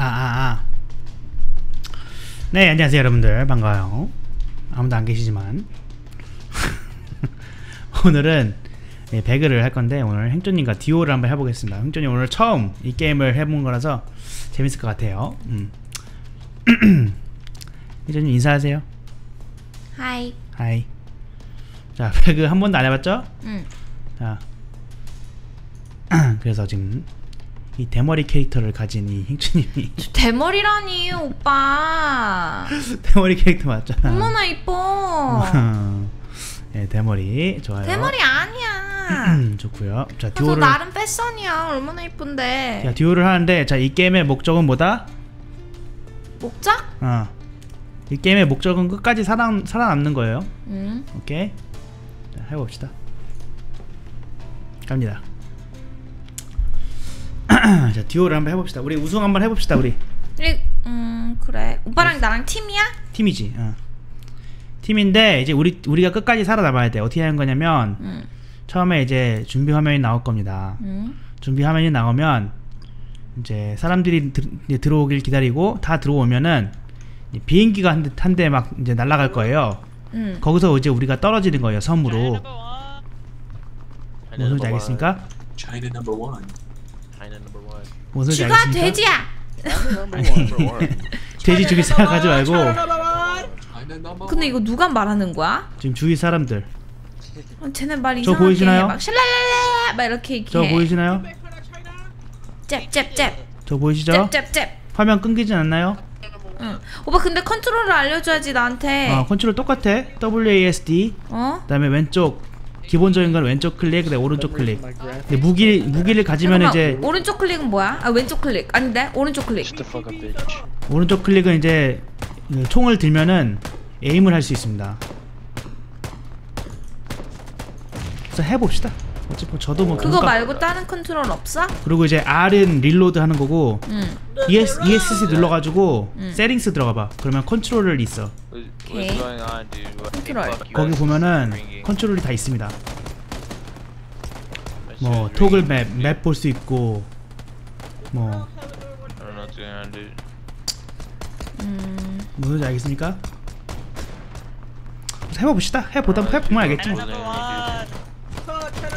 아, 아. 네, 안녕하세요, 여러분들. 반가워요. 아무도 안 계시지만. 오늘은 예, 배그를 할 건데, 오늘 행조님과 듀오를 한번 해보겠습니다. 행조님 오늘 처음 이 게임을 해본 거라서 재밌을 것 같아요. 음. 행조님 인사하세요. 하이. 하이. 자, 배그 한 번도 안 해봤죠? 응. 자, 그래서 지금 이 대머리 캐릭터를 가진 이 행주님이 대머리라니 오빠. 대머리 캐릭터 맞잖아. 얼마나 이뻐. 네, 대머리 좋아요. 대머리 아니야. 좋고요. 자, 듀오를 나름 패션이야. 얼마나 이쁜데. 자, 듀오를 하는데 자, 이 게임의 목적은 뭐다? 목적? 어. 이 게임의 목적은 끝까지 살아 살아남는 거예요. 응. 오케이. 자, 해 봅시다. 갑니다. 자, 듀오를 한번 해 봅시다. 우리 우승 한번 해 봅시다, 우리. 우리 음 그래. 오빠랑 나랑 팀이야? 팀이지. 어. 팀인데 이제 우리 우리가 끝까지 살아남아야 돼. 어떻게 하는 거냐면 응. 처음에 이제 준비 화면이 나올 겁니다. 응. 준비 화면이 나오면 이제 사람들이 들, 이제 들어오길 기다리고 다 들어오면은 이제 비행기가 한대 막 이제 날아갈 거예요. 응. 거기서 이제 우리가 떨어지는 거예요. 섬으로. 무슨 소리인지 알겠습니까? 무슨 쥐가? 돼지야. Number one. 돼지 죽일 생각하지 말고 근데 이거 누가 말하는 거야? 지금 주위 사람들 어, 쟤네 말저 이상하게 보이시나요? 해. 막 샬랄랄라 막 이렇게 얘기해. 저 보이시나요? 잽잽잽. 저 보이시죠? 잽잽잽. 화면 끊기진 않나요? 응. 오빠 근데 컨트롤을 알려줘야지 나한테. 어, 컨트롤 똑같아. WASD. 어? 그다음에 왼쪽 기본적인 건 왼쪽 클릭, 그다음에 오른쪽 클릭. 근데 무기 무기를 가지면 잠깐만, 이제 오른쪽 클릭은 뭐야? 아 왼쪽 클릭 아닌데 오른쪽 클릭. 오른쪽 클릭은 이제 그 총을 들면은 에임을 할 수 있습니다. 그래서 해봅시다. 어차피 저도 뭐 그거 그러니까- 말고 다른 컨트롤 없어? 그리고 이제 R은 릴로드 하는 거고 응. ES, ESC 눌러가지고 음. 세팅스 들어가봐. 그러면 컨트롤을 있어. Okay. Control. 거기 보면은? 컨트롤이 다 있습니다. 뭐 토글 맵. 맵 볼 수 있고 뭐. 음. 무슨지 알겠습니까? 해봅시다. 해보다 해보면 알겠지. 뭐.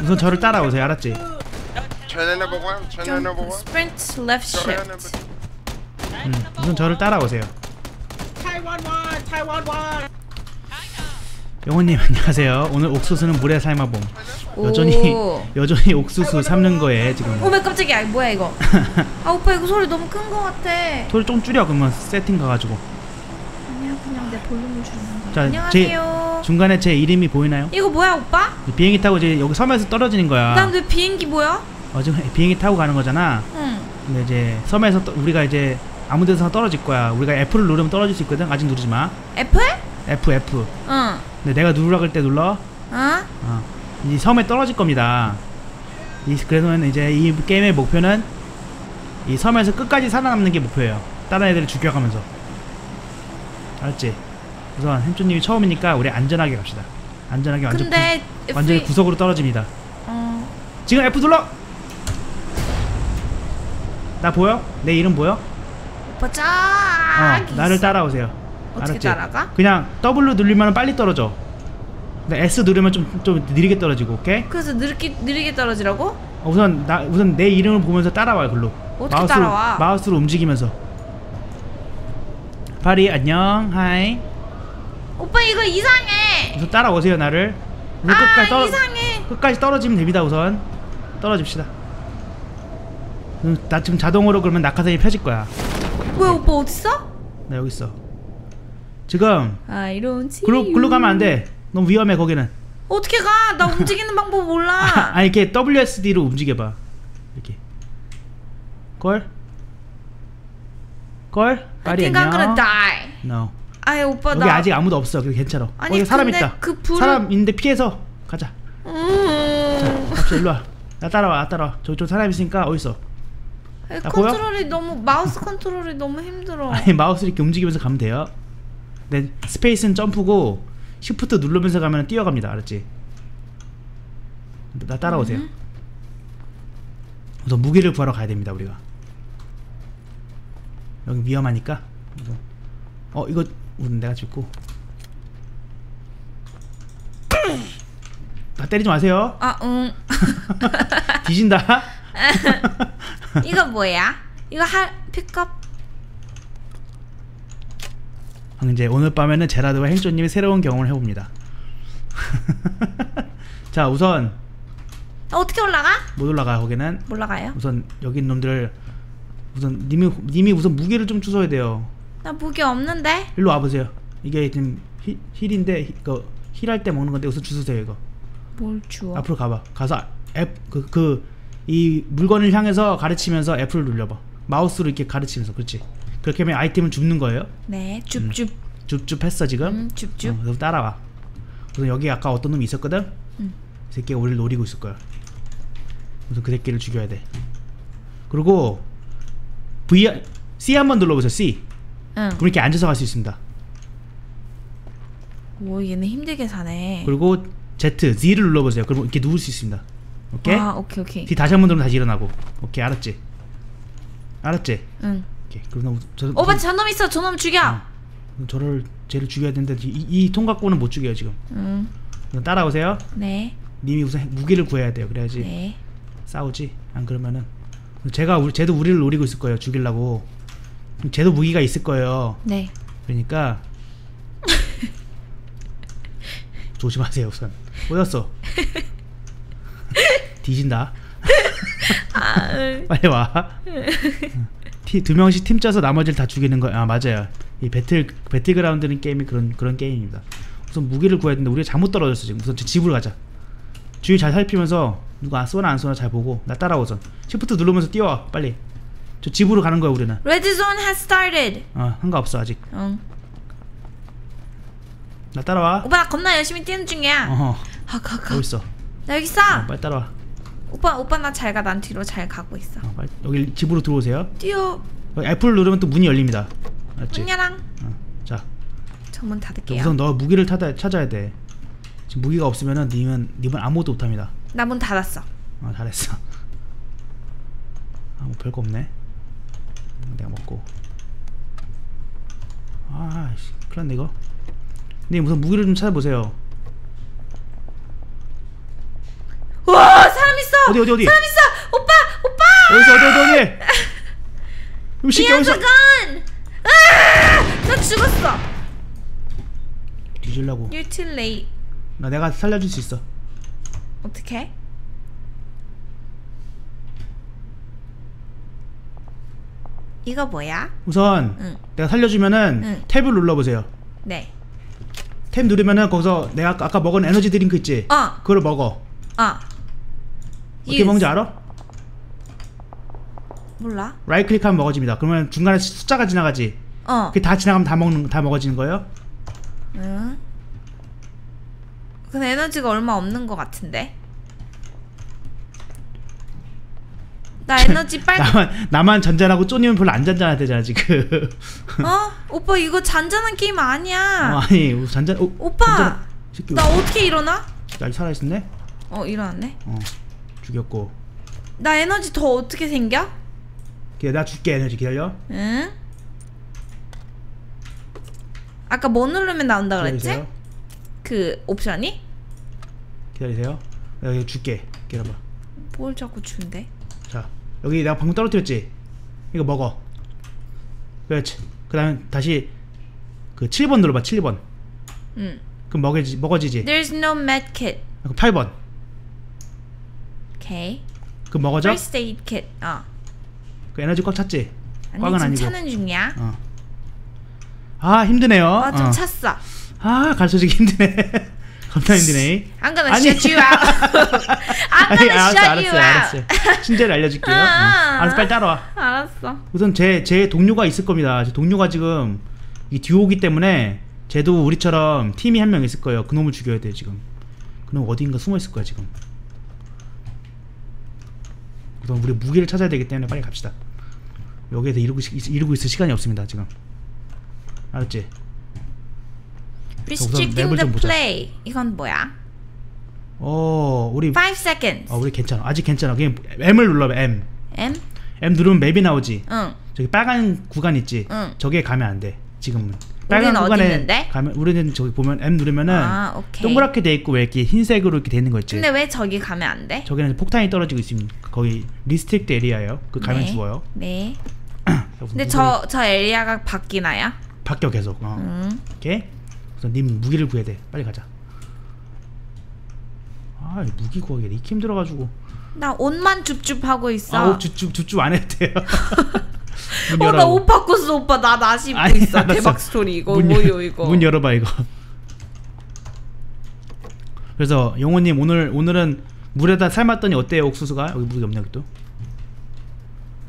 우선 저를 따라오세요. 알았지? China number one. China number one. 스프린트 레프트 two. 음, 우선 저를 따라오세요. 영호님 안녕하세요. 오늘 옥수수는 물에 삶아봄. 여전히 오. 여전히 옥수수 삶는 거에 지금 오메 깜짝이야 뭐야 이거? 아 오빠 이거 소리 너무 큰 거 같아. 소리 좀 줄여 그러면 세팅 가가지고. 아니야 그냥 내 볼륨을 줄이는 거야. 자, 안녕하세요. 중간에 제 이름이 보이나요? 이거 뭐야 오빠? 비행기 타고 이제 여기 섬에서 떨어지는 거야. 난 왜 비행기 뭐야? 어, 지금 비행기 타고 가는 거잖아. 응. 근데 이제 섬에서 떠- 우리가 이제 아무 데서 떨어질 거야. 우리가 F를 누르면 떨어질 수 있거든. 아직 누르지 마. 애플? F F. 응. 근데 내가 누르라 그럴 때 눌러. 어? 어. 이 섬에 떨어질 겁니다. 이 그래서 이제 이 게임의 목표는 이 섬에서 끝까지 살아남는 게 목표예요. 다른 애들을 죽여가면서. 알았지? 우선 햄초님이 처음이니까 우리 안전하게 갑시다. 안전하게 완전 근데 구, 완전히 F- 구석으로 떨어집니다. 어. 지금 F 눌러. 나 보여? 내 이름 보여? 오빠 쫙. 어, 나를 따라오세요. 어떻게 알았지? 따라가? 그냥 W 누르면 빨리 떨어져. 근데 S 누르면 좀 좀 느리게 떨어지고, 오케이? 그래서 느리게 느리게 떨어지라고? 어, 우선 나 우선 내 이름을 보면서 따라와요, 글로. 어떻게 마우스로, 따라와? 마우스로 움직이면서. 파리 안녕, 하이. 오빠 이거 이상해. 우선 따라오세요, 나를. 우선 아 끝까지 떨어 이상해. 끝까지 떨어지면 됩니다, 우선. 떨어집시다. 음, 나 지금 자동으로 그러면 낙하산이 펴질 거야. 뭐야 오빠 어딨어? 나 여기 있어. 지금 I don't see 글로. 글로 가면 안 돼. 너무 위험해 거기는. 어떻게 가? 나 움직이는 방법 몰라. 아니 이렇게 WSD로 움직여봐 이렇게 걸? 걸? 빨리 think I'm gonna 안녕 die. no 아이 오빠 여기 나 아직 아무도 없어 여기 괜찮아 아니, 거기 사람 있다 그 불을- 사람 있는데 피해서 가자 음. 갑시다 일로 와 나 따라와 나 따라와 저기 저 사람 있으니까 어딨어 아이, 나 보여? 컨트롤이 너무 마우스 컨트롤이 너무 힘들어. 아니 마우스 이렇게 움직이면서 가면 돼요 네 스페이스는 점프고 시프트 누르면서 가면 뛰어갑니다 알았지? 나 따라오세요 음. 우선 무기를 구하러 가야 됩니다 우리가 여기 위험하니까. 어 이거 우선 내가 찍고. 다 때리지 마세요. 아, 응. 뒤진다. 이거 뭐야? 이거 할 픽업? 이제 오늘 밤에는 제라드와 행조님이 새로운 경험을 해봅니다. 자 우선 어, 어떻게 올라가? 못 올라가 거기는 올라가요? 우선 여기 있는 놈들 우선 님이 님이 우선 무기를 좀 주워야 돼요. 나 무기 없는데? 일로 와보세요. 이게 지금 힐, 힐인데 히- 이거 힐할 때 먹는 건데 우선 주세요 이거. 뭘 주워? 앞으로 가봐. 가서 앱그 그이 물건을 향해서 가르치면서 F를 눌려봐. 마우스로 이렇게 가르치면서 그렇지. 그렇게 하면 아이템을 줍는 거예요. 네, 줍줍. 줍줍 했어 지금. 음, 줍줍. 어, 그럼 따라와. 우선 여기 아까 어떤 놈이 있었거든. 음. 이 새끼가 우리를 노리고 있을 거야. 우선 그 새끼를 죽여야 돼. 그리고 V C 한번 눌러보세요. C. 응. 그럼 이렇게 앉아서 갈 수 있습니다. 오, 얘는 힘들게 사네. 그리고 Z, Z를 눌러보세요. 그럼 이렇게 누울 수 있습니다. 오케이? 아, 오케이, 오케이. D 다시 한 번 누르면 다시 일어나고. 오케이, 알았지? 알았지? 응. 오케이. 그럼 나 저, 오빠 저, 저놈 있어. 저놈 죽여. 저를 쟤를 죽여야 되는데 이, 이 통각고는 못 죽여요 지금. 응. 따라오세요. 네. 님이 우선 무기를 구해야 돼요. 그래야지 네. 싸우지. 안 그러면은 제가 우리 쟤도 우리를 노리고 있을 거예요. 죽이려고. 쟤도 무기가 있을 거예요. 네. 그러니까 조심하세요 우선. 어디갔어? 뒤진다. 아, 응. 빨리 와. 티, 두 명씩 팀 짜서 나머지를 다 죽이는 거. 아 맞아요. 이 배틀 배틀그라운드는 게임이 그런 그런 게임입니다. 우선 무기를 구해야 되는데 우리가 잘못 떨어졌어 지금. 우선 저 집으로 가자. 주위 잘 살피면서 누가 안 쏘나 안 쏘나 잘 보고 나 우선. 시프트 누르면서 뛰어와 빨리. 저 집으로 가는 거야 우리는. Red zone has started. 어 상관없어 아직. 응. 나 따라와. 오빠 나 겁나 열심히 뛰는 중이야. 어허 아, 가, 가. 여기 있어. 나 여기 있어. 어, 빨리 따라와. 오빠, 오빠 나 잘 가. 난 뒤로 잘 가고 있어. 어, 빨리 여기 집으로 들어오세요. 뛰어. F를 누르면 또 문이 열립니다. 알았지? 문야랑. 어, 자. 저문 닫을게요. 우선 너 무기를 찾아, 찾아야 돼. 지금 무기가 없으면은 님은 님은 아무것도 못합니다. 나 문 닫았어. 아 잘했어. 아 뭐 별거 없네. 음, 내가 먹고. 아씨 큰일났네 이거. 님 우선 무기를 좀 찾아보세요. 와 사람 있어. 어디 어디 어디? 사람 있어. 오빠 오빠. 어디서 어디 어디 어디? 이 새끼 어디서? 미안하간. 아! 나 죽었어. 뒤질라고. You're too late. 나 내가 살려줄 수 있어. 어떻게? 이거 뭐야? 우선 응. 내가 살려주면은 응. 탭을 눌러보세요. 네. 탭 누르면은 거기서 내가 아까, 아까 먹은 에너지 드링크 있지? 어. 그걸 먹어. 어. 어떻게. 먹는지 알아? 몰라. 라이트 클릭하면 먹어집니다. 그러면 중간에 숫자가 지나가지. 어. 그게 다 지나가면 다 먹는 다 먹어지는 거예요? 응. 근데 에너지가 얼마 없는 것 같은데. 나 에너지 빨리. 나만 나만 잔잔하고 쪼니면 별로 안 잔잔하대잖아 지금. 어? 오빠 이거 잔잔한 게임 어, 아니야. 아니 어, 잔잔. 어, 오빠. 잔잔한- 나 어떻게 일어나? 날 살아 있었네. 어 일어났네. 어 죽였고. 나 에너지 더 어떻게 생겨? 기다려 나 줄게 에너지 기다려. 응? 아까 뭐 누르면 나온다 그랬지? 기다리세요. 그 옵션이? 기다리세요. 내가 여기 줄게. 기다려봐. 뭘 자꾸 준대? 자 여기 내가 방금 떨어뜨렸지. 이거 먹어. 그렇지. 그 다음에 다시 그 7번 눌러봐. 7번. 응. 그럼 먹어지 먹어지지. There's no med kit. 그럼 8번. 오케이. 그럼 먹어져? First aid kit. 어. 그 에너지 꽉 찼지. 아니 꽉은 아니고. 찾는 중이야. 어. 아 힘드네요. 어, 좀 어. 찼어. 아 가르쳐주기 힘드네. 겁나 힘드네. I'm gonna 아니. shut you out. I'm 아니 gonna 알았어 shut 알았어 you out. 알았어. 친절히 알려줄게요. 어. 아. 알았어 빨리 따라와. 알았어. 우선 제 제 동료가 있을 겁니다. 제 동료가 지금 이 듀오기 때문에 쟤도 우리처럼 팀이 한 명 있을 거예요. 그 놈을 죽여야 돼 지금. 그놈 어디인가 숨어 있을 거야 지금. 우선 우리 무기를 찾아야 되기 때문에 빨리 갑시다. 여기에서 이러고, 있- 이러고 있을 시간이 없습니다 지금. 알았지? Restricting the 보자. play. 이건 뭐야? 어 우리 5 seconds. 어 우리 괜찮아 아직 괜찮아 그냥 M을 눌러봐 M M? M 누르면 맵이 나오지 응. 저기 빨간 구간 있지. 응. 저기에 가면 안 돼. 지금은. 어디 있는데? 가면 우리는 저기 보면 M 누르면은 아. 동그랗게 돼 있고 왜 이렇게 흰색으로 이렇게 되는 거 있지. 근데 왜 저기 가면 안 돼? 저기는 폭탄이 떨어지고 있으면 거기 리스트릭트 에리아예요. 그 가면 네. 죽어요. 네. 근데 무기를 저저 에리아가 바뀌나요? 바뀌어 계속. 어. 음. 오케이. 그래서 님 무기를 구해야 돼. 빨리 가자. 아, 이 무기 구하기 이렇게 힘들어가지고. 나 옷만 줍줍하고 있어. 아, 주쭈 주쭈 안 해도 돼요. 문 어, 나. 옷 바꿨어, 오빠. 나 나시 입고 아니, 있어. 알았어. 대박 스토리 이거 뭐요 이거? 문 열어봐 이거. 그래서 영호님 오늘 오늘은 물에다 삶았더니 어때요 옥수수가 여기 무기 없네 여기 또.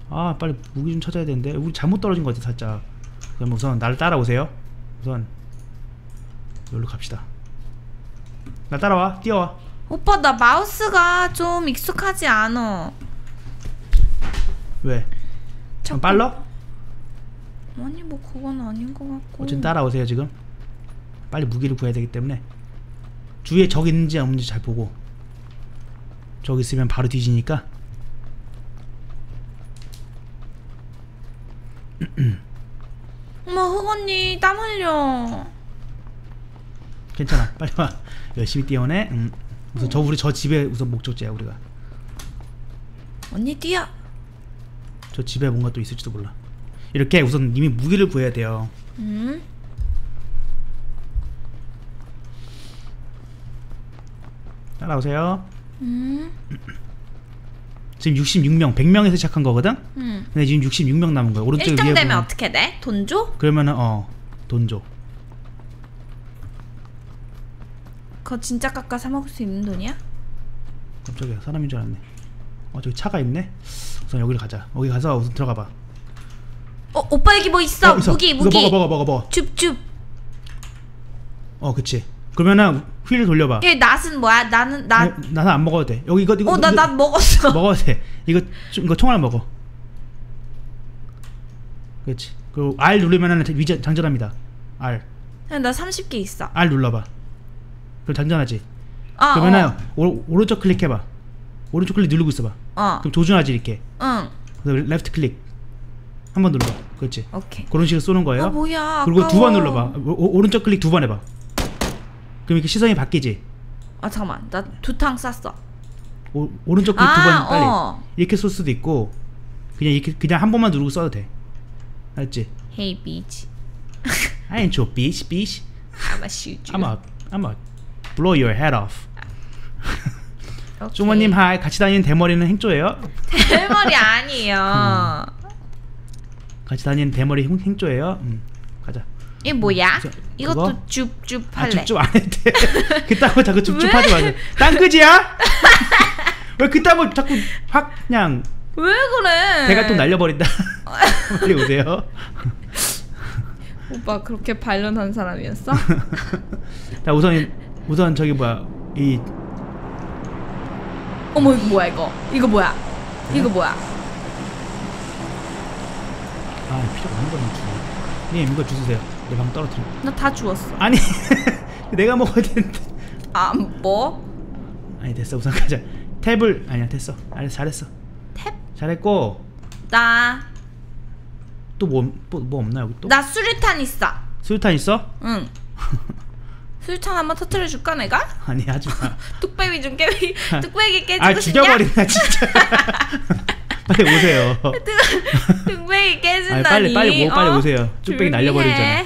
아 빨리 무기 좀 찾아야 되는데 우리 잘못 떨어진 것 같아 살짝. 그럼 우선 나를 따라오세요. 우선 여기로 갑시다. 나 따라와 뛰어와. 오빠 나 마우스가 좀 익숙하지 않아. 왜? 좀 빨라? 아니 뭐 그건 아닌 것 같고. 어쨌든 따라오세요 지금. 빨리 무기를 구해야 되기 때문에 주위에 적 있는지 없는지 잘 보고 적 있으면 바로 뒤지니까 어머 흑 언니 땀 흘려. 괜찮아 빨리 와 열심히 뛰어내 음. 우선 저 우리 저 집에 우선 목적지야 우리가 언니 뛰어. 저 집에 뭔가 또 있을지도 몰라 이렇게 우선 이미 무기를 구해야 돼요 음. 따라오세요 음. 지금 66명 100명에서 시작한 거거든 음. 근데 지금 66명 남은 거야 오른쪽 위에 1등 되면 보면 어떻게 돼? 돈 줘? 그러면은 어돈 줘. 그거 진짜 깎아 사 먹을 수 있는 돈이야? 깜짝이야 사람인 줄 알았네 어 저기 차가 있네 우선 여기를 가자 여기 가서 우선 들어가 봐 어 오빠 여기 뭐 있어? 어, 있어. 무기 무기. 먹어 먹어 먹어 먹어 줍줍. 어 그치 그러면은 휠을 돌려봐 여기 낫은 뭐야? 나는 나. 아니, 나는 안 먹어도 돼 여기 이거 이거 어나나 먹었어. 먹어도 돼 이거 좀- 이거 총알 먹어 그렇지 그리고 R 누르면은 위장 장전합니다 R 나 30개 있어. R 눌러봐 그럼 장전하지 아, 그러면은 어. 오, 오른쪽 클릭해봐 오른쪽 클릭 누르고 있어봐 어. 그럼 조준하지 이렇게 응. 그래서 레프트 클릭 한 번 눌러 그렇지 오케이. 그런 식으로 쏘는 거예요 아 뭐야? 그리고 두 번. 눌러봐 오, 오- 오른쪽 클릭 두 번 해봐 그럼 이렇게 시선이 바뀌지 아 잠깐만 나 두탕 쌌어. 오, 오른쪽 클릭 아, 두번 빨리 어. 이렇게 쏠 수도 있고 그냥 이렇게 그냥 한 번만 누르고 써도 돼 알지? Hey bitch, I ain't your bitch bitch I'ma shoot you. I'm a I'm a blow your head off. 주모님 하이 같이 다니는 대머리는 행조예요? 대머리 아니에요. 같이 다니는 대머리 행, 행조예요? 음, 가자 이게 뭐야? 저- 이것도? 줍줍 아 할래. 줍줍 안 해도 돼 그따고 자꾸 줍줍 하지 마세요 땅끄지야? 왜 그따고 자꾸 확 그냥 왜 그래? 배가 또 날려버린다 빨리 오세요 오빠 그렇게 반론한 사람이었어? 자 우선 우선 저기 뭐야 이 어머 이거 뭐야 이거? 이거 뭐야? 네? 이거 뭐야? 아 필요가 없는 거는 주네 님 이거 주세요 내방 떨어뜨려 나 다 주웠어. 아니 내가 먹어야 되는데 아 뭐? 아니 됐어 우선 가자 탭을 아니야 됐어 알았어 잘했어 탭? 잘했고 나또뭐 뭐, 뭐 없나 여기 또 나 수류탄 있어. 수류탄 있어? 응. 수류탄 한번 터트려 줄까 내가? 아니 하지 마 뚝배기 좀 깨. 뚝배기 깨지고 아 싶냐? 죽여버린다 진짜 빨리 오세요 뚝배기 깨진다니. 아니, 빨리, 빨리 뭐, 빨리 어? 오세요. 뚝배기 날려버리잖아. 해.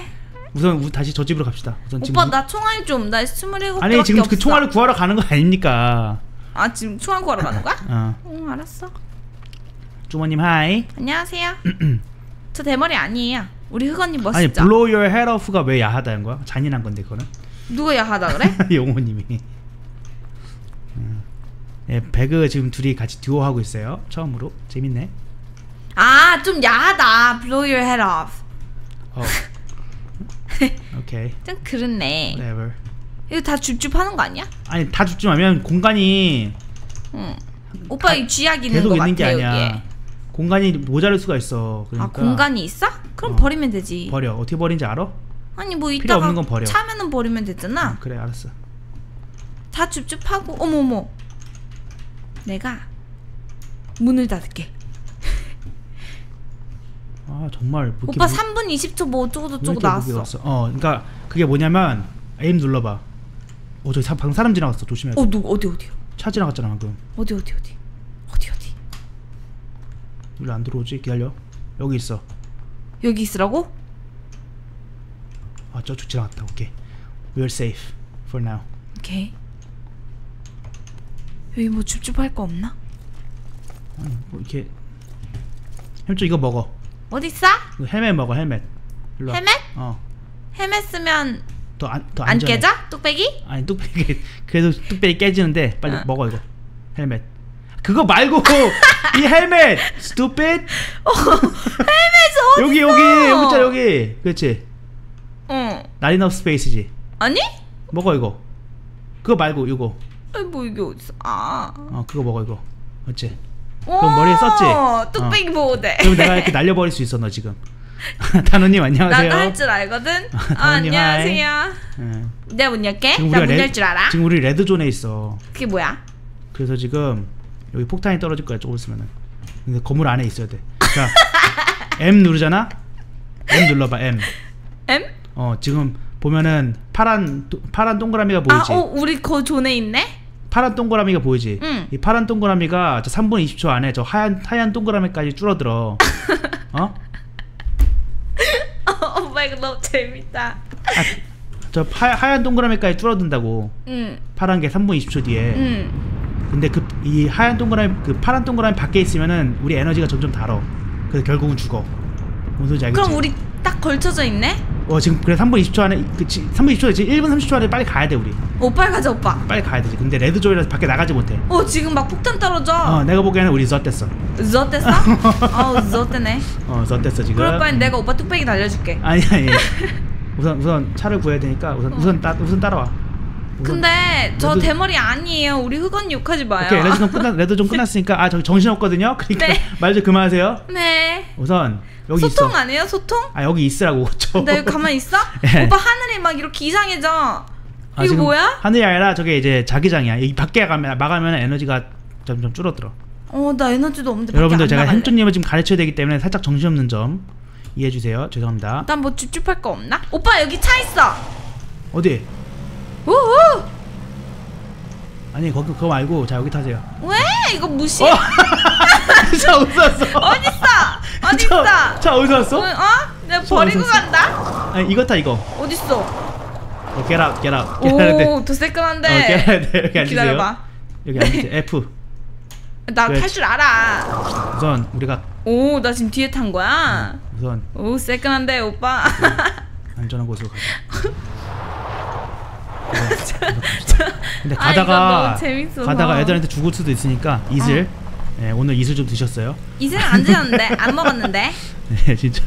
우선 우, 다시 저 집으로 갑시다 우선 지금 오빠 무- 나 총알 좀. 나 스물일곱 아니 개밖에 지금 없어. 그 총알을 구하러 가는 거 아닙니까 아 지금 총알 구하러 가는 거야? 어 응 알았어. 주모님 하이 안녕하세요. 저 대머리 아니에요. 우리 흑언니 멋있죠? 아니 blow your head off가 왜 야하다는 거야? 잔인한 건데 그거는 누가 야하다 그래? 용호님이 음. 예, 배그 지금 둘이 같이 듀오 하고 있어요 처음으로 재밌네 아 좀 야하다. Blow your head off. 어 오케이 좀 그렇네. whatever 이거 다 줍줍하는 거 아니야? 아니 다 마면 공간이 응. 오빠 이 쥐약 있는 계속 거 있는 같아 게 아니야 여기에. 공간이 모자랄 수가 있어 아 그러니까 공간이 있어? 그럼 어. 버리면 되지. 버려 어떻게 버린지 알아? 아니 뭐 이따가. 차면은 버리면 되잖아. 응, 그래 알았어 다 줍줍하고 어머 어머. 내가 문을 닫을게. 아 정말 뭐 오빠 무- 3분 20초 뭐 어쩌고 왜 저쩌고 이렇게 나왔어. 어, 그러니까 그게 뭐냐면 에임 눌러봐. 어, 저기 사, 방금 사람 지나갔어. 조심해. 어, 누 어디 어디요? 차 지나갔잖아 방금. 어디 어디 어디? 어디 어디? 일로 안 들어오지? 기다려. 여기 있어. 여기 있으라고? 아, 저쪽 지나갔다. 오케이. We're safe for now. 오케이. 여기 뭐 줍줍할 거 없나? 아니, 뭐 이렇게 햄쪽 이거 먹어. 어디 있어? 이거 헬멧 먹어. 헬멧. 일로 와. 헬멧? 어. 헬멧 쓰면 더안더 안 안전해. 깨져? 뚝배기? 아니 뚝배기 그래도 뚝배기 깨지는데 빨리 어. 먹어 이거. 헬멧. 그거 말고 이 헬멧. stupid. 헬멧 어디 여기 여기 여기 있잖아 여기. 그렇지. 어. Enough space지. 아니? 먹어 이거. 그거 말고 이거. 아니 뭐 이게 어디 있어? 아. 어 그거 먹어 이거. 어째? 그럼 머리에 썼지? 뚝배기 보호대. 그럼 내가 이렇게 날려버릴 수 있어 너 지금. 단호님 안녕하세요. 나도 할 줄 알거든. 아, 안녕하세요. 응. 내가 문 열게. 지금 나 우리가 문 레- 열줄 알아? 지금 우리 레드존에 있어. 그게 뭐야? 그래서 지금 여기 폭탄이 떨어질 거야 조금 있으면은. 근데 건물 안에 있어야 돼. 자, M 누르잖아. M 눌러봐 M. M? 어 지금 보면은 파란 도- 파란 동그라미가 아, 보이지. 어, 우리 거 존에 있네. 파란 동그라미가 보이지. 응. 이 파란 동그라미가 저 3분 20초 안에 저 하얀 하얀 동그라미까지 줄어들어. 어? 오빠 이거 너무 재밌다. 아, 저 하, 하얀 동그라미까지 줄어든다고. 응. 파란 게 3분 20초 뒤에. 응. 근데 그 이 하얀 동그라미 그 파란 동그라미 밖에 있으면은 우리 에너지가 점점 달어. 그래서 결국은 죽어. 무슨 소리인지 알겠지? 그럼 우리 딱 걸쳐져 있네. 어 지금 그래 3분 20초 안에 그치 3분 20초 지금 1분 30초 안에 빨리 가야 돼 우리. 오빠 가자 오빠. 빨리 가야 되지. 근데 레드 조이라서 밖에 나가지 못해. 어 지금 막 폭탄 떨어져. 어 내가 보기에는 우리 젖됐어. 젖됐어? 어우 젖대네. 어 젖됐어 지금. 그럴 바엔 내가 오빠 뚝배기 날려줄게. 아니 아니. 우선 우선 차를 구해야 되니까 우선 우선 따 우선 따라와. 근데 저 레드- 대머리 아니에요. 우리 흑언니 욕하지 마요. 오케이 레드 좀 끝나 레드 좀 끝났으니까 아 저기 정신 없거든요. 그러니까 네. 말좀 그만하세요. 네. 우선 여기 소통 있어. 안 해요? 소통? 아 여기 있으라고. 저. 나 여기 가만히 있어? 예. 오빠 하늘이 막 이렇게 이상해져. 아, 이거 뭐야? 하늘이 아니라 저게 이제 자기장이야. 여기 밖에 가면 막으면 에너지가 점점 줄어들어. 어 나 에너지도 없는데 여러분들 안 제가. 햄토님을 지금 가르쳐야 되기 때문에 살짝 정신없는 점 이해해 주세요. 죄송합니다. 난뭐 쭈쭈할 거 없나? 오빠 여기 차 있어. 어디? 우후. 아니 거기 그거 말고 자 여기 타세요. 왜 이거 무시? 어? 어디서 왔어? 어디 있어? 어디 있어? 차, 차 어디서 왔어? 어? 어? 내가 차 버리고 어디서 왔어? 간다. 아니 이거 타 이거. 어디 있어? 어, get out, get out, get out. 오, 더 새끈한데. 어, get out. 여기 앉으세요. 기다려봐. 여기 앉으세요. F. 나 그래. 탈줄 알아. 우선 우리가 오, 나 지금 뒤에 탄 거야. 우선 오, 새끈한데 오빠. 안전한 곳으로 가자. 갑시다. 근데 아, 가다가 재밌어서. 가다가 애들한테 죽을 수도 있으니까 이슬. 예, 오늘 이슬 좀 드셨어요? 이슬 안 드셨는데 안 먹었는데. 네, 진짜.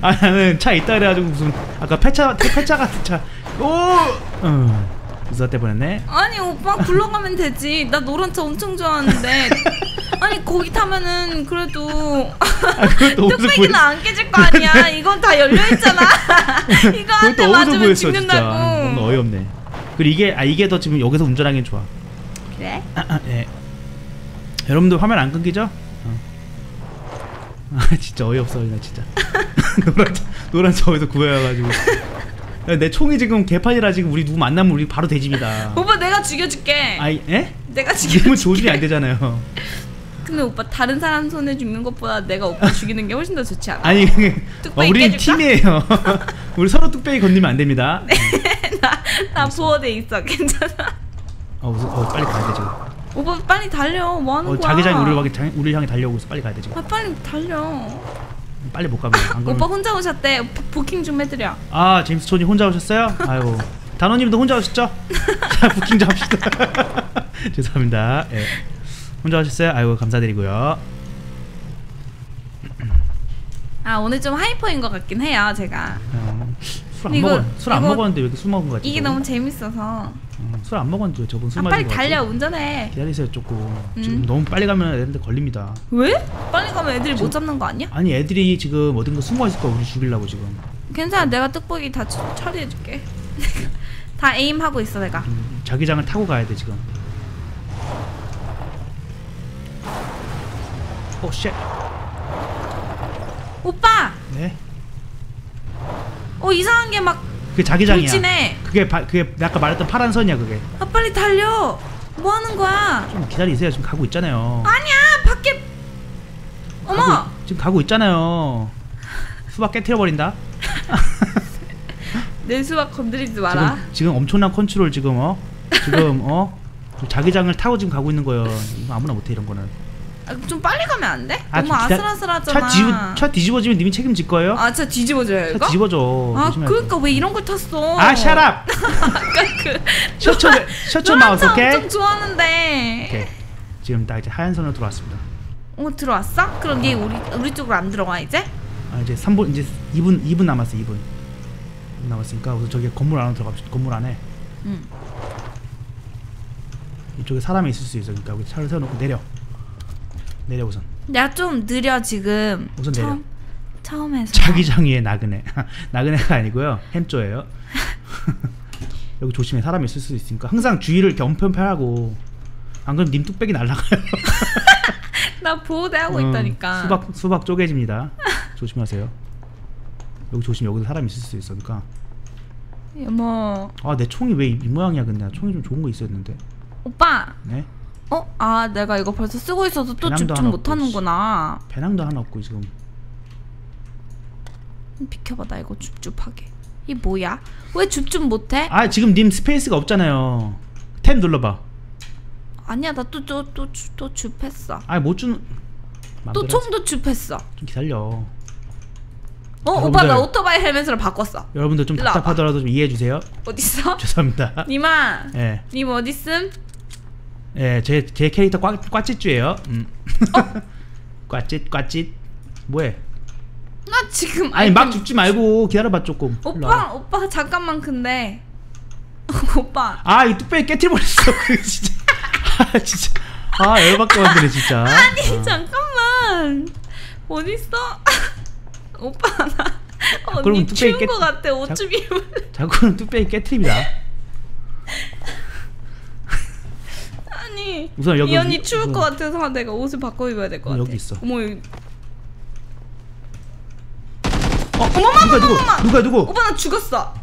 아 나는 차 있다 그래가지고 무슨 아까 폐차 폐차 같은 차. 오. 어. 무서 때 보냈네. 아니 오빠 굴러가면 되지. 나 노란 차 엄청 좋아하는데. 아니 거기 타면은 그래도 아, 뚝배기는? 안 깨질 거 아니야. 이건 다 열려 있잖아. 이거 한 대 맞으면 보였어 진짜. 죽는다고. 너무 어이없네. 그리고 이게 아 이게 더 지금 여기서 운전하기엔 좋아. 그래? 아, 아, 예. 여러분들 화면 안 끊기죠? 어. 아 진짜 어이없어 나 진짜. 노란 차 노란 차 어디서 구해와가지고. 야, 내 총이 지금 개판이라 지금 우리 누구 만나면 우리 바로 대집이다. 오빠 내가 죽여줄게. 아이 에? 내가 지금은 죽여줄게. 조준이 안 되잖아요. 근데 오빠 다른 사람 손에 죽는 것보다 내가 오빠 죽이는 게 훨씬 더 좋지 않아? 아니 어, 깨줄까? 팀이에요. 우리 서로 뚝배기 건드리면 안 됩니다. 나, 나 보호대 있어. 괜찮아. 어, 어 빨리 가야 돼 지금. 오빠 빨리 달려. 뭐 하는 어, 거야? 자기장이 우리를 향해 장- 우리를 향해 달려오고 있어. 빨리 가야 돼 지금. 아 빨리 달려. 빨리 못 가면 안 그러면. 오빠 혼자 오셨대. 부- 부킹 좀 해드려. 아 제임스 톤이 혼자 오셨어요? 아이고 단호님도 혼자 오셨죠? 자 부킹 좀 합시다. 죄송합니다. 예. 혼자 오셨어요? 아이고 감사드리고요. 아 오늘 좀 하이퍼인 것 같긴 해요. 제가 어, 술안 먹었는데 왜 이렇게 술 먹은 거 같지? 이게 너무 재밌어서. 술안 먹었는데 왜 저분 술아 마시는 빨리 거? 달려 운전해. 기다리세요 조금. 음. 지금 너무 빨리 가면 애들한테 걸립니다. 왜? 빨리 가면 애들이 못 잡는 거 아니야? 아니 애들이 지금 어딘가 숨어 있을 거야 우리 죽이려고 지금. 괜찮아. 내가 뚝배기 다 처- 처리해 줄게. 다 에임 하고 있어 내가. 음, 자기장을 타고 가야 돼 지금. 오 쉣. 오빠 네. 어 이상한 게 막 그게 자기장이야. 돌진해 그게 바, 그게 아까 말했던 파란 선이야 그게. 아 빨리 달려 뭐 하는 거야 좀 기다리세요. 지금 가고 있잖아요. 아니야 밖에 어머 가고, 지금 가고 있잖아요. 수박 깨트려 버린다. 내 수박 건드리지 마라 지금 지금 엄청난 컨트롤 지금 어 지금 어 자기장을 타고 지금 가고 있는 거예요. 이거 아무나 못해 이런 거는. 아, 좀 빨리 가면 안 돼? 아, 너무 좀 기다- 아슬아슬하잖아 차 뒤집어 차 뒤집어지면 님이 책임질 거예요. 아 진짜 뒤집어져요 차 이거? 뒤집어져. 아 그러니까 왜 이런 걸 탔어 돼. 아 샤랍. 아까 그 셔츠 셔츠 마우스 오케이. 엄청 좋아하는데 오케이. 지금 나 이제 하얀 선으로 들어왔습니다. 어 들어왔어? 그럼 얘 우리 우리 쪽으로 안 들어가 이제? 아 이제 3분 이제 2분 2분 남았어 2분. 2분 남았으니까 우선 저기 건물 안으로 들어갑시다. 건물 안에 응 이쪽에 사람이 있을 수 있어. 그러니까 여기 차를 세워놓고 내려. 내려 우선. 내가 좀 느려 지금 우선 내려. 처음, 처음에서 자기장 위에 나그네. 나그네가 아니고요. 햄조예요. 여기 조심해. 사람이 있을 수 있으니까 항상 주의를 겸편편하고 안 그러면 님 뚝배기 날라가요. 나 보호대 하고 어, 있다니까 수박 수박 쪼개집니다. 조심하세요. 여기 조심. 여기도 사람 있을 수 있으니까. 뭐 아내 총이 왜 이 모양이야 근데 총이 좀 좋은 거 있었는데. 오빠 네. 어? 아 내가 이거 벌써 쓰고 있어서 또 집중 못하는구나 배낭도 하나 없고 지금. 비켜봐 나 이거 줍줍하게 이 뭐야? 왜 줍줍 못해? 아 지금 님 스페이스가 없잖아요. 탭 눌러봐. 아니야 나 또 또 또 또 줍했어 아못 주는. 또 총도 줍했어 좀 기다려. 어 여러분들. 오빠 나 오토바이 헬멧으로 바꿨어 여러분들 좀. 답답하더라도 좀 이해해 주세요. 어딨어? 죄송합니다. 니마 예. 님 어딨음? 예, 제, 제 캐릭터 꽈, 꽈찌쭈예요. 음. 어? 꽈찌, 꽈찌. 뭐해? 나 지금 아니, 막 죽지 말고 기다려봐, 조금. 오빠 오빠 잠깐만 근데 오빠 아, 이 뚝배기 깨트려버렸어. 그 진짜. 아, 진짜. 아, 열받게 만드네, 진짜. 아니 잠깐만 어딨어? 오빠 나 그러면 언니 뚝배기 추운 깼- 거 같아 옷 자- 좀 입을래 자꾸 는 뚝배기 깨트립니다. 아니 우선 여기 이 언니 위- 추울 우선- 것 같아서 내가 옷을 바꿔 입어야 될것 어, 같아 여기 있어. 어머 여기 어, 누가, 누구? 누가, 누구? 오빠 나 죽었어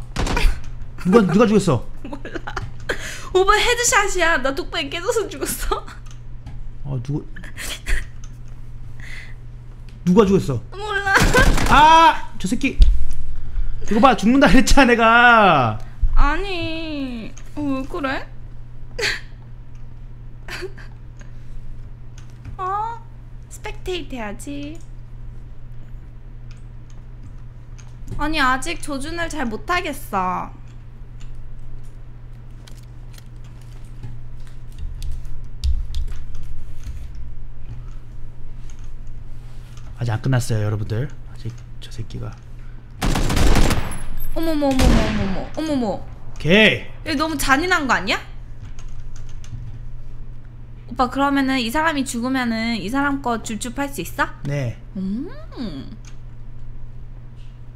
누가, 누가 죽였어? 오빠 헤드샷이야 나 뚝배기 깨져서 죽었어 어, 누구? 누가 죽였어? 몰라 아! 저 새끼. 이거 봐, 죽는다 그랬잖아, 내가. 아니 어, 왜 그래? 어? 스펙테이트 해야지 아니 아직 조준을 잘 못하겠어 아직 안 끝났어요, 여러분들. 아직 저 새끼가. 어머머 어머머 어머머 어머머 오케이. 이거 너무 잔인한 거 아니야? 오빠 그러면은 이 사람이 죽으면은 이 사람 거 줍줍 할 수 있어? 네. 음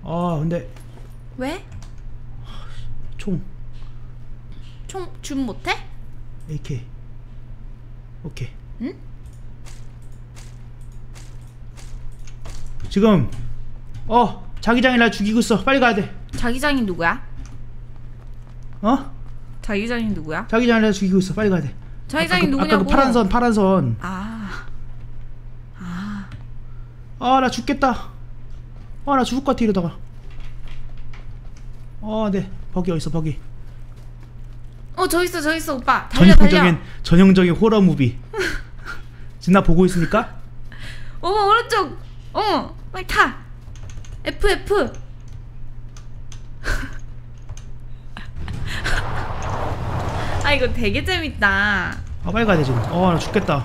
아, 근데 왜? 총 총 줍 못해? AK. 오케이. 응? 지금 어 자기장이 날 죽이고 있어. 빨리 가야 돼. 자기장이 누구야? 어? 자기장이 누구야? 자기장이 날 죽이고 있어. 빨리 가야 돼. 자기장이 아까 그, 누구냐고 아까 그 파란 선, 파란 선. 아 아, 나 죽겠다. 아, 나 죽을 것 같아 이러다가. 어, 네. 버기 어디 있어, 버기. 어, 저 있어, 저 있어, 오빠. 달려, 전형적인 달려. 전형적인 호러 무비. 지금 나 보고 있습니까? 오빠, 오른쪽. 어, 빨리 타. F, F. 이거 되게 재밌다. 아, 빨리 가야 돼 지금. 어, 나 죽겠다.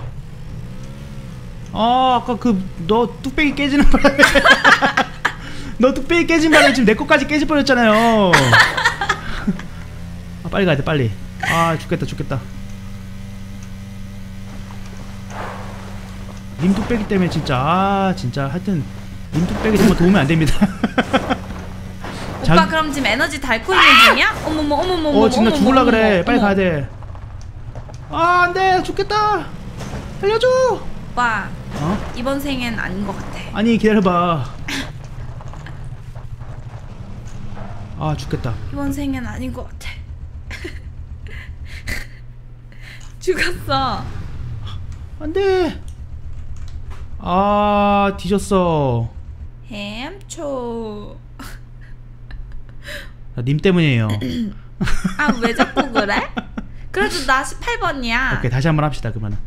아, 아까 그 너 뚝배기 깨지는 바람에 너 뚝배기 깨진 바람에 지금 내 거까지 깨질 뻔했잖아요. 아, 빨리 가야 돼, 빨리. 아, 죽겠다, 죽겠다. 님 뚝배기 때문에 진짜 아, 진짜 하여튼 님 뚝배기 정말 도움이 안 됩니다. 오빠 그럼 지금 에너지 닳고 있는 중이야? 어머머 어머머 어, 어머머 어 지금 나 죽을라 그래. 빨리 가야 돼아 안돼. 죽겠다. 살려줘. 오빠 어? 이번 생엔 아닌 것 같아. 아니 기다려봐. 아 죽겠다. 이번 생엔 아닌 것 같아. 죽었어. 안돼. 아 뒤졌어. 햄초. 아, 님 때문이에요 아 왜 자꾸 그래? 그래도 나 18번이야. 오케이 다시 한번 합시다 그러면